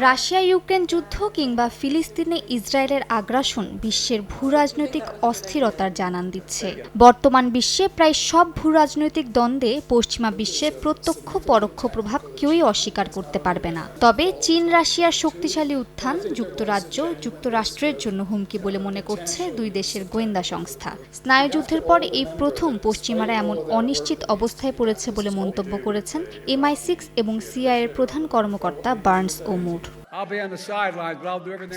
Russia Ukraine যুদ্ধ কিংবা ফিলিস্তিনে ইসরায়েলের আগ্রাসন বিশ্বের ভূরাজনৈতিক অস্থিরতার জানান দিচ্ছে। বর্তমান বিশ্বে প্রায় সব ভূরাজনৈতিক দ্বন্দ্বে পশ্চিমা বিশ্বের প্রত্যক্ষ পরোক্ষ প্রভাব কেউই অস্বীকার করতে পারবে না। তবে চীন রাশিয়ার শক্তিশালী উত্থান যুক্তরাজ্য, যুক্তরাষ্ট্রের জন্য হুমকি বলে মনে করছে দুই দেশের গোয়েন্দা সংস্থা। স্নায়ুযুদ্ধের পর এই প্রথম পশ্চিমারা এমন অনিশ্চিত অবস্থায় পড়েছে বলে মন্তব্য করেছেন এমআই সিক্স এবং সিআইয়ের প্রধান কর্মকর্তা বার্নস ও I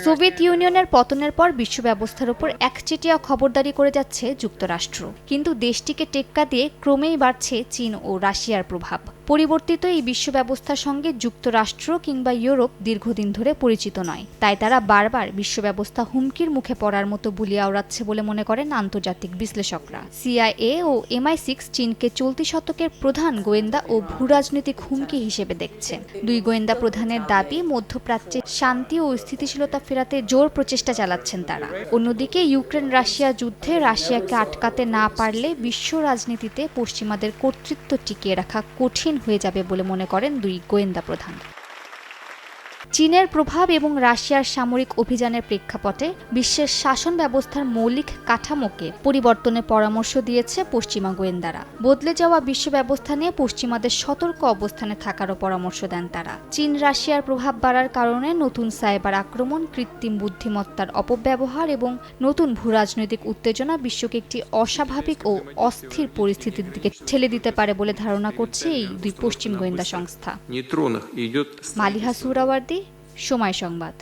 সোভিয়েত ইউনিয়নের পতনের পর বিশ্ব ব্যবস্থার উপর একচেটিয়া খবরদারি করে যাচ্ছে যুক্তরাষ্ট্র। কিন্তু দেশটিকে টেক্কা দিয়ে ক্রমেই বাড়ছে চীন ও রাশিয়ার প্রভাব। পরিবর্তিত এই বিশ্ব ব্যবস্থার সঙ্গে যুক্তরাষ্ট্র কিংবা ইউরোপ দীর্ঘদিন ধরে পরিচিত নয়। তাই তারা বারবার বিশ্ব ব্যবস্থা হুমকির মুখে পড়ার মতো বুলিয়ে আওড়াচ্ছে বলে মনে করেন আন্তর্জাতিক বিশ্লেষকরা। সিআইএ ও এমআই সিক্স চীনকে চলতি শতকের প্রধান গোয়েন্দা ও ভূরাজনৈতিক হুমকি হিসেবে দেখছে। দুই গোয়েন্দা প্রধানের দাবি, মধ্যপ্রাচ্যে শান্তি ও স্থিতিশীলতা ফেরাতে জোর প্রচেষ্টা চালাচ্ছেন তারা। অন্যদিকে ইউক্রেন রাশিয়া যুদ্ধে রাশিয়াকে আটকাতে না পারলে বিশ্ব রাজনীতিতে পশ্চিমাদের কর্তৃত্ব টিকিয়ে রাখা কঠিন হয়ে যাবে বলে মনে করেন দুই গোয়েন্দা প্রধান। চীনের প্রভাব এবং রাশিয়ার সামরিক অভিযানের প্রেক্ষাপটে বিশ্বের শাসন ব্যবস্থার মৌলিক কাঠামোকে পরিবর্তনের পরামর্শ দিয়েছে পশ্চিমা গোয়েন্দারা। বদলে যাওয়া বিশ্ব ব্যবস্থা নিয়ে পশ্চিমাদের সতর্ক অবস্থানে থাকারও পরামর্শ দেন তারা। চীন রাশিয়ার প্রভাব বাড়ার কারণে নতুন সাইবার আক্রমণ কৃত্রিম বুদ্ধিমত্তার অপব্যবহার এবং নতুন ভূরাজনৈতিক উত্তেজনা বিশ্বকে একটি অস্বাভাবিক ও অস্থির পরিস্থিতির দিকে ঠেলে দিতে পারে বলে ধারণা করছে এই দুই পশ্চিম গোয়েন্দা সংস্থা। মালিহা সুরাওয়ার্দি সময় সংবাদ।